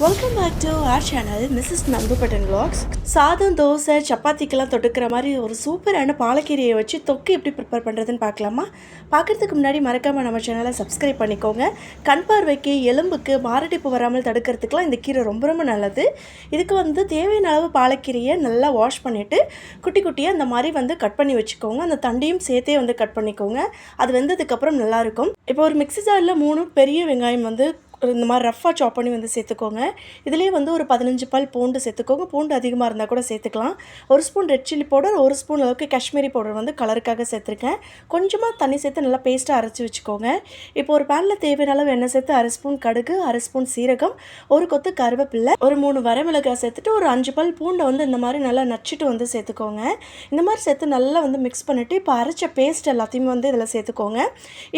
Welcome back to our channel Mrs நந்துபட்டன் vlogs சாதம் தோசை சப்பாத்திக்கெல்லாம் தொட்டுக்கிற மாதிரி ஒரு சூப்பரான பாலக்கீரையை வச்சு தொக்கு எப்படி ப்ரிப்பேர் பண்ணுறதுன்னு பார்க்கலாமா? பார்க்குறதுக்கு முன்னாடி மறக்காமல் நம்ம சேனலை சப்ஸ்கிரைப் பண்ணிக்கோங்க. கண் பார்வைக்கு எலும்புக்கு மாரடைப்பு வராமல் தடுக்கிறதுக்குலாம் இந்த கீரை ரொம்ப ரொம்ப நல்லது. இதுக்கு வந்து தேவையான அளவு பாலக்கீரையை நல்லா வாஷ் பண்ணிவிட்டு குட்டி குட்டியாக அந்த மாதிரி வந்து கட் பண்ணி வச்சுக்கோங்க. அந்த தண்டையும் சேர்த்தே வந்து கட் பண்ணிக்கோங்க. அது வெந்ததுக்கப்புறம் நல்லாயிருக்கும் இப்போ ஒரு மிக்ஸி ஜாரில் மூணு பெரிய வெங்காயம் வந்து இந்த மாதிரி ரஃப்பாக சாப் பண்ணி வந்து சேர்த்துக்கோங்க. இதுலேயே வந்து ஒரு பதினஞ்சு பால் பூண்டு சேர்த்துக்கோங்க. பூண்டு அதிகமாக இருந்தால் கூட சேர்த்துக்கலாம். ஒரு ஸ்பூன் ரெட் சில்லி பவுடர் ஒரு ஸ்பூன் அளவுக்கு காஷ்மீரி பவுடர் வந்து கலருக்காக சேர்த்துருக்கேன். கொஞ்சமாக தண்ணி சேர்த்து நல்லா பேஸ்ட்டாக அரைச்சி வச்சுக்கோங்க. இப்போ ஒரு பேனில் தேவையான அளவு எண்ணெய் சேர்த்து அரை ஸ்பூன் கடுகு அரை ஸ்பூன் சீரகம் ஒரு கொத்து கருவேப்பில்லை ஒரு மூணு வரமிளகாய் சேர்த்துட்டு ஒரு அஞ்சு பல் பூண்டை வந்து இந்த மாதிரி நல்லா நச்சுட்டு வந்து சேர்த்துக்கோங்க. இந்த மாதிரி சேர்த்து நல்லா வந்து மிக்ஸ் பண்ணிவிட்டு இப்போ அரைச்ச பேஸ்ட் எல்லாத்தையுமே வந்து இதில் சேர்த்துக்கோங்க.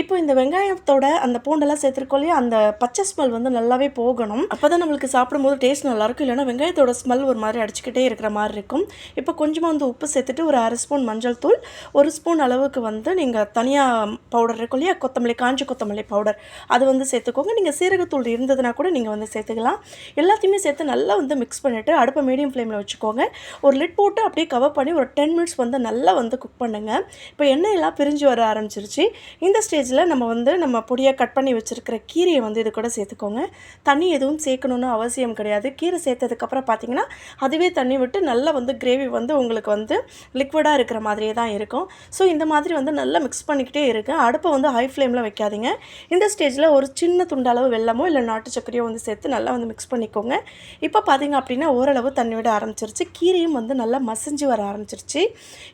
இப்போ இந்த வெங்காயத்தோட அந்த பூண்டெல்லாம் சேர்த்துருக்கோம் இல்லையா? அந்த பச்சை ஸ்மெல் வந்து நல்லாவே போகணும். அப்போ தான் நம்மளுக்கு சாப்பிடும்போது டேஸ்ட் நல்லாயிருக்கும். இல்லைன்னா வெங்காயத்தோட ஸ்மெல் ஒரு மாதிரி அடிச்சுக்கிட்டே இருக்கிற மாதிரி இருக்கும். இப்போ கொஞ்சமாக வந்து உப்பு சேர்த்துட்டு ஒரு அரை ஸ்பூன் மஞ்சள் தூள் ஒரு ஸ்பூன் அளவுக்கு வந்து நீங்கள் தனியாக பவுடர் இருக்கும் இல்லையா? கொத்தமல்லி காஞ்சி கொத்தமல்லி பவுடர் அது வந்து சேர்த்துக்கோங்க. நீங்கள் சீரகத்தூள் இருந்ததுன்னா கூட நீங்கள் வந்து சேர்த்துக்கலாம். எல்லாத்தையுமே சேர்த்து நல்லா வந்து மிக்ஸ் பண்ணிவிட்டு அடுப்பை மீடியம் ஃப்ளேமில் வச்சுக்கோங்க. ஒரு லிட் போட்டு அப்படியே கவர் பண்ணி ஒரு டென் மினிட்ஸ் வந்து நல்லா வந்து குக் பண்ணுங்கள் இப்போ எண்ணெய் எல்லாம் பிரிஞ்சு வர ஆரம்பிச்சிருச்சு. இந்த ஸ்டேஜில் நம்ம வந்து நம்ம பொடியாக கட் பண்ணி வச்சுருக்கிற கீரையை வந்து இது கூட சேர்த்துக்கோங்க. தண்ணி எதுவும் சேர்க்கணுன்னு அவசியம் கிடையாது. கீரை சேர்த்ததுக்கப்புறம் பார்த்தீங்கன்னா அதுவே தண்ணி விட்டு நல்லா வந்து கிரேவி வந்து உங்களுக்கு வந்து லிக்விடாக இருக்கிற மாதிரியே தான் இருக்கும். ஸோ இந்த மாதிரி வந்து நல்லா மிக்ஸ் பண்ணிக்கிட்டே இருக்கு. அடுப்பை வந்து ஹை ஃப்ளேமில் வைக்காதீங்க. இந்த ஸ்டேஜில் ஒரு சின்ன துண்டளவு வெள்ளமோ இல்லை நாட்டு சர்க்கரையோ வந்து சேர்த்து நல்லா வந்து மிக்ஸ் பண்ணிக்கோங்க. இப்போ பார்த்தீங்க அப்படின்னா ஓரளவு தண்ணி விட ஆரம்பிச்சிருச்சு. கீரையும் வந்து நல்லா மசிஞ்சு வர ஆரம்பிச்சிருச்சு.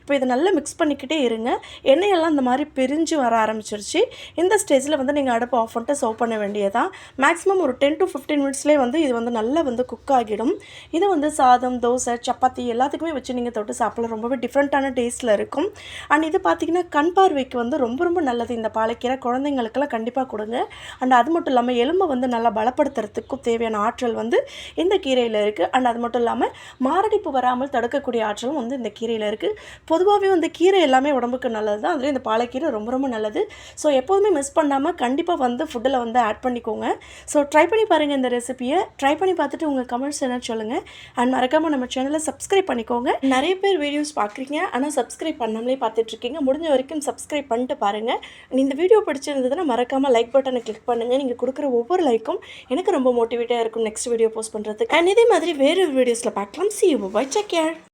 இப்போ இதை நல்லா மிக்ஸ் பண்ணிக்கிட்டே இருங்க. எண்ணெயெல்லாம் இந்த மாதிரி பிரிஞ்சு வர ஆரம்பிச்சிருச்சு. இந்த ஸ்டேஜில் வந்து நீங்கள் அடுப்பை ஆஃப் பண்ணிட்டு சர்வ் பண்ண வேண்டியதான் மேக்ஸிமம் ஒரு டென் டு ஃபிஃப்டீன் மினிட்ஸ்லேயே வந்து இது வந்து நல்லா வந்து குக் ஆகிடும். இது வந்து சாதம் தோசை சப்பாத்தி எல்லாத்துக்குமே வச்சு நீங்கள் தொட்டு சாப்பிடலாம். ரொம்பவே டிஃப்ரெண்ட்டான டேஸ்ட்டில் இருக்கும். அண்ட் இது பார்த்தீங்கன்னா கண் பார்வைக்கு வந்து ரொம்ப ரொம்ப நல்லது. இந்த பாலைக்கீரை குழந்தைங்களுக்கெல்லாம் கண்டிப்பாக கொடுங்க. அண்ட் அது மட்டும் இல்லாமல் எலும்பை வந்து நல்லா பலப்படுத்துறதுக்கும் தேவையான ஆற்றல் வந்து இந்த கீரையில் இருக்குது அண்ட் அது மட்டும் இல்லாமல் மாரடைப்பு வராமல் தடுக்கக்கூடிய ஆற்றலும் வந்து இந்த கீரையில் இருக்குது பொதுவாகவே வந்து கீரை எல்லாமே உடம்புக்கு நல்லது தான் அதுலேயும் இந்த பாலைக்கீரை ரொம்ப ரொம்ப நல்லது. ஸோ எப்போதுமே மிஸ் பண்ணாமல் கண்டிப்பாக வந்து ஃபுட்டில் வந்து ஆட் பண்ணிக்கோங்க. ஸோ ட்ரை பண்ணி பாருங்கள் இந்த ரெசிபியை ட்ரை பண்ணி பார்த்துட்டு உங்கள் கமெண்ட்ஸ் என்ன சொல்லுங்கள் அண்ட் மறக்காமல் நம்ம சேனலை சப்ஸ்கிரைப் பண்ணிக்கோங்க. நிறைய பேர் வீடியோஸ் பார்க்குறீங்க. ஆனால் சப்ஸ்கிரைப் பண்ணாமலே பார்த்துட்ருக்கீங்க. முடிஞ்ச வரைக்கும் சப்ஸ்கிரைப் பண்ணிட்டு பாருங்கள் இந்த வீடியோ பிடிச்சிருந்ததுன்னா மறக்காமல் லைக் பட்டனை கிளிக் பண்ணுங்கள் நீங்கள் கொடுக்குற ஒவ்வொரு லைக்கும் எனக்கு ரொம்ப மோட்டிவேட்டாக இருக்கும் நெக்ஸ்ட் வீடியோ போஸ்ட் பண்ணுறதுக்கு அண்ட் இதே மாதிரி வேறு வீடியோஸில் பார்க்கலாம். See you bye take care